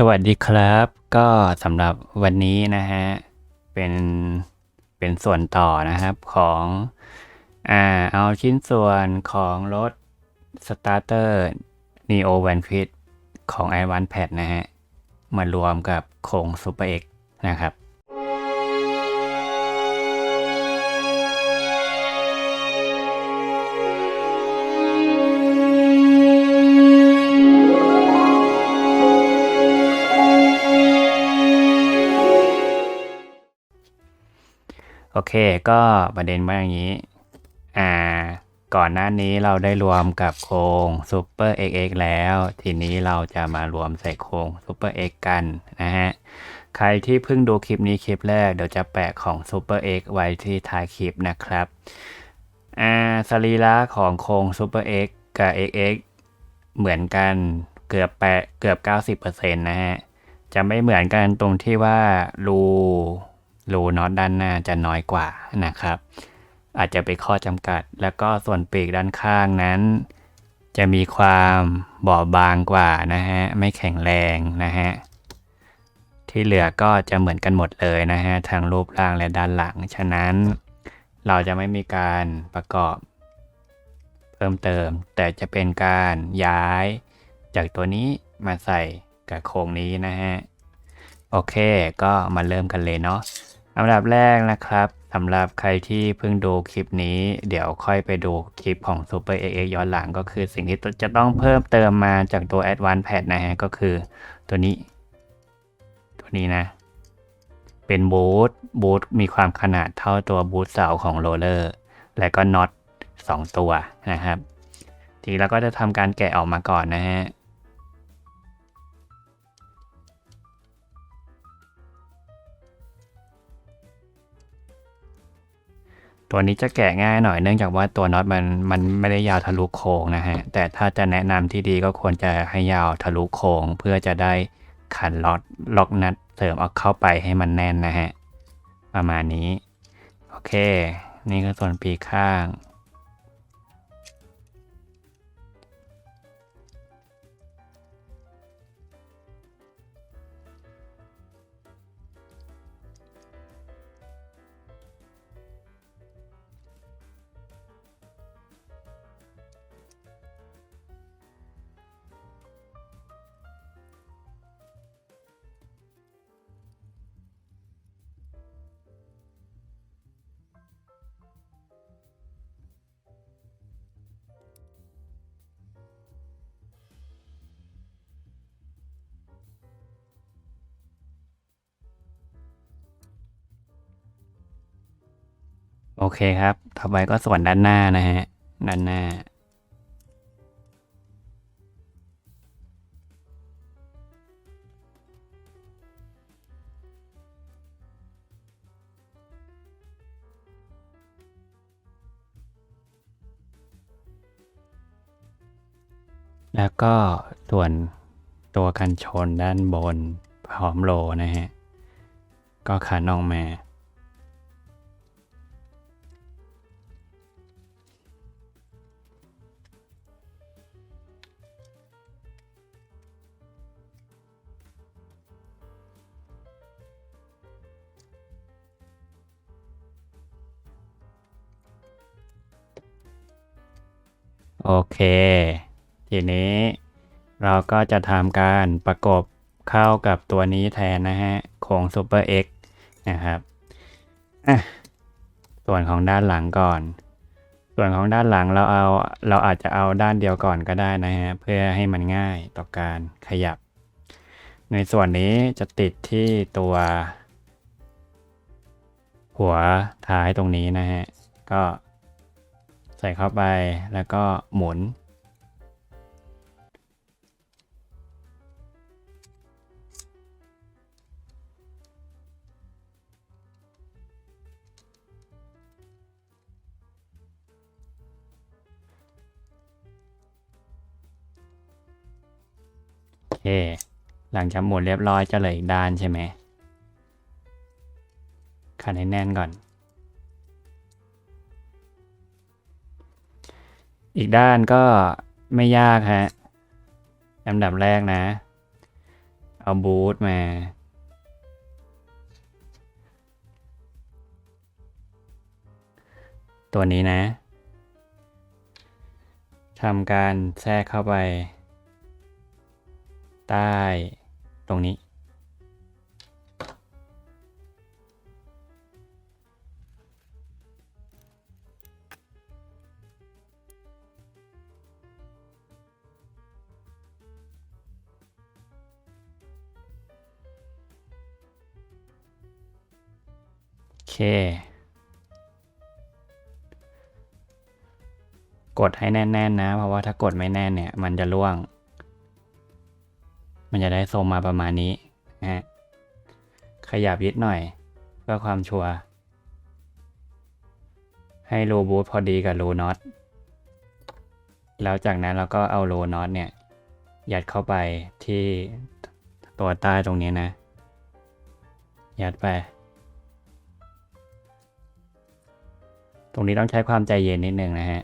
สวัสดีครับ ก็สำหรับวันนี้นะฮะ เป็นเป็นส่วนต่อนะครับของอ่าเอาชิ้นส่วนของรถสตาร์เตอร์ Neo Van q u i s ของ i อ a n Pad นะฮะ มารวมกับโครง Super X นะครับ เคก็ประเด็นว่าอย่างนี้ อ่า ก่อนหน้านี้เราได้รวมกับโครง Super XX แล้ว ทีนี้เราจะมารวมใส่โครง Super X กันนะฮะ ใครที่เพิ่งดูคลิปนี้คลิปแรก เดี๋ยวจะแปะของ Super X ไว้ที่ท้ายคลิปนะครับ อ่า สรีระของโครง Super X กับ XX เหมือนกันเกือบแปะเกือบ 90%นะฮะ จะไม่เหมือนกันตรงที่ว่ารู รูน็อตด้านหน้าจะน้อยกว่านะครับ อาจจะเป็นข้อจำกัด แล้วก็ส่วนปีกด้านข้างนั้น จะมีความบอบบางกว่านะฮะไม่แข็งแรงนะฮะที่เหลือก็จะเหมือนกันหมดเลยนะฮะทั้งรูปร่างและด้านหลัง ฉะนั้นเราจะไม่มีการประกอบ เพิ่มเติม แต่จะเป็นการย้ายจากตัวนี้มาใส่กับโครงนี้นะฮะ โอเค ก็มาเริ่มกันเลยเนาะ อันดับแรกนะครับสำหรับใครที่เพิ่งดูคลิปนี้ เดี๋ยวค่อยไปดูคลิปของ Super XX ย้อนหลังก็คือสิ่งที่จะต้องเพิ่มเติมมาจากตัว Advanced Pad นะฮะ ก็คือตัวนี้ ตัวนี้นะ เป็นบูทบูทมีความขนาดเท่าตัวบูทเสาของโรเลอร์ และก็น็อต2ตัวนะครับ ทีเราก็จะทำการแกะออกมาก่อนนะฮะ ตัวนี้จะแกะง่ายหน่อยเนื่องจากว่าตัวน็อตมันมันไม่ได้ยาวทะลุโค้งนะฮะ แต่ถ้าจะแนะนำที่ดีก็ควรจะให้ยาวทะลุโค้งเพื่อจะได้ขันล็อตล็อกนัดเสริมเอาเข้าไปให้มันแน่นนะฮะ ประมาณนี้ โอเค นี่คือส่วนปีกข้าง โอเคครับ ต่อไปก็ส่วนด้านหน้านะฮะ ด้านหน้า แล้วก็ส่วนตัวกันชนด้านบนพร้อมโลนะฮะ ก็ขันออกมา โอเค ทีนี้เราก็จะทำการประกบเข้ากับตัวนี้แทนนะฮะโครง Super X นะครับอะส่วนของด้านหลังก่อน ส่วนของด้านหลังเราเอาเราอาจจะเอาด้านเดียวก่อนก็ได้นะฮะ เพื่อให้มันง่ายต่อการขยับ ในส่วนนี้จะติดที่ตัว หัวท้ายตรงนี้นะฮะ ก็ ใส่เข้าไปแล้วก็หมุน โอเค หลังจากหมุนเรียบร้อยจะเหลืออีกด้านใช่ไหมขันให้แน่นก่อน อีกด้านก็ไม่ยากฮะลำดับแรกนะ เอาบูทมา ตัวนี้นะทำการแทรกเข้าไป ใต้ตรงนี้ กดให้แน่นๆนะ เพราะว่าถ้ากดไม่แน่นเนี่ย มันจะร่วง มันจะได้ทรงมาประมาณนี้นะฮะขยับยิดหน่อยเพื่อความชัวร์ให้รูบูทพอดีกับรูน็อตแล้วจากนั้นเราก็เอารูน็อตเนี่ย ยัดเข้าไปที่ตัวใต้ตรงนี้นะ ยัดไป รงนี้ต้องใช้ความใจเย็นนิดนึงนะฮะ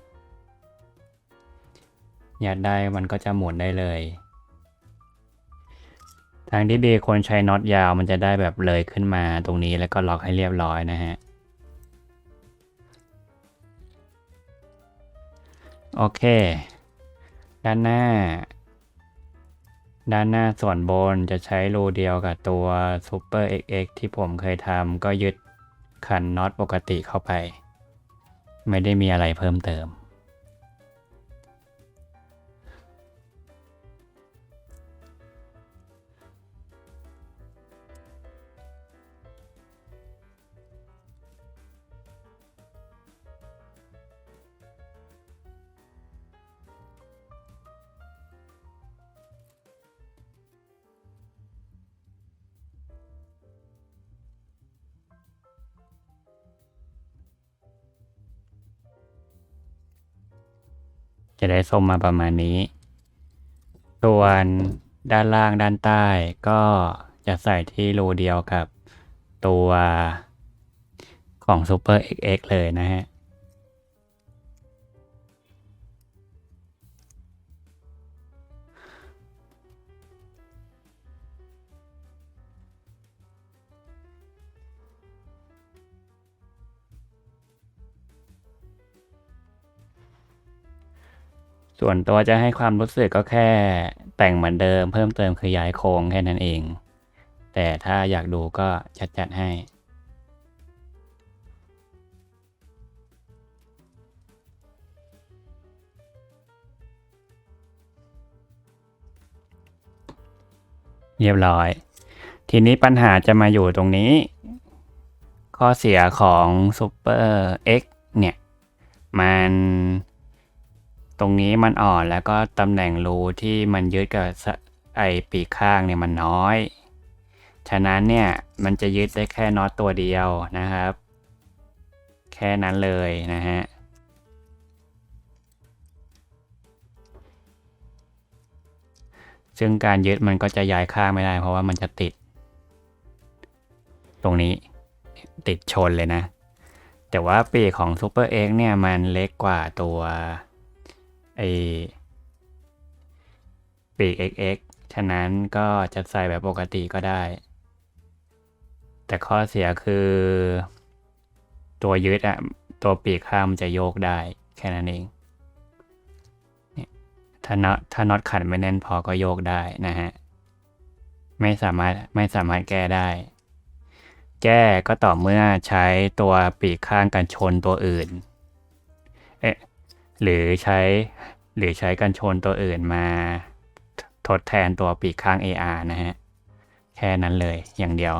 ยัดได้มันก็จะหมุนได้เลย ทางที่ดีควรใช้น็อตยาวมันจะได้แบบเลยขึ้นมาตรงนี้แล้วก็ล็อกให้เรียบร้อยนะฮะ โอเค ด้านหน้า ด้านหน้าส่วนบนจะใช้รูเดียวกับตัว Super XX ที่ผมเคยทำก็ยึดขันน็อตปกติเข้าไป ไม่ได้มีอะไรเพิ่มเติม จะได้ส้มมาประมาณนี้ ส่วนด้านล่างด้านใต้ก็จะใส่ที่รูเดียวกับตัวของ Super XX เลยนะฮะ ส่วนตัวจะให้ความรู้สึกก็แค่แต่งเหมือนเดิม เพิ่มเติมคือย้ายโครงแค่นั้นเอง แต่ถ้าอยากดูก็จัดจัดให้ เรียบร้อย ทีนี้ปัญหาจะมาอยู่ตรงนี้ ข้อเสียของ Super X เนี่ย มัน รงนี้มันอ่อนแล้วก็ตำแหน่งรูที่มันยึดกับไอปีกข้างเนี่ยมันน้อย ฉะนั้นเนี่ยมันจะยึดได้แค่น็อตตัวเดียวนะครับ แค่นั้นเลยนะฮะซึ่งการยึดมันก็จะย้ายข้างไม่ได้ เพราะว่ามันจะติด ตรงนี้ติดชนเลยนะ แต่ว่าปีกของ Super X เนี่ยมันเล็กกว่าตัว ไอปีก XX ฉะนั้นก็จะใส่แบบปกติก็ได้ แต่ข้อเสียคือ ตัวยึดอะตัวปีกข้ามจะโยกได้แค่นั้นเองถ้าน็อตถ้าน็อตขันไม่แน่นพอก็โยกได้นะฮะ ไม่สามารถไม่สามารถแก้ได้ แก้ก็ต่อเมื่อใช้ตัวปีกข้างกันชนตัวอื่น เอ๊ะ หรือใช้หรือใช้กันชนตัวอื่นมาทดแทนตัวปีกข้าง AR นะฮะ แค่นั้นเลยอย่างเดียว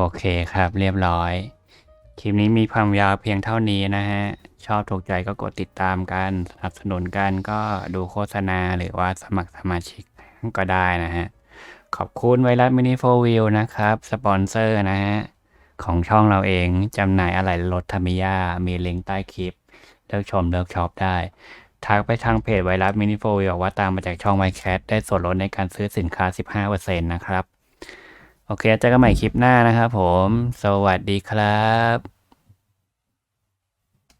โอเคครับเรียบร้อย คลิปนี้มีความยาวเพียงเท่านี้นะฮะ ชอบถูกใจก็กดติดตามกัน สนับสนุนกันก็ดูโฆษณาหรือว่าสมัครสมาชิกก็ได้นะฮะ ขอบคุณไวรัสมินิโฟวิลนะครับ สปอนเซอร์นะฮะ ของช่องเราเองจำหน่ายอะไหล่รถธรรมิยา มีลิงก์ใต้คลิป เลือกชมเลือกช็อปได้ทักไปทางเพจไวรัสมินิโฟวิลว่าตามมาจากช่องไวแคทได้ส่วนลดในการซื้อสินค้า 15%นะครับ โอเคเจอกันใหม่คลิปหน้านะครับผม สวัสดีครับ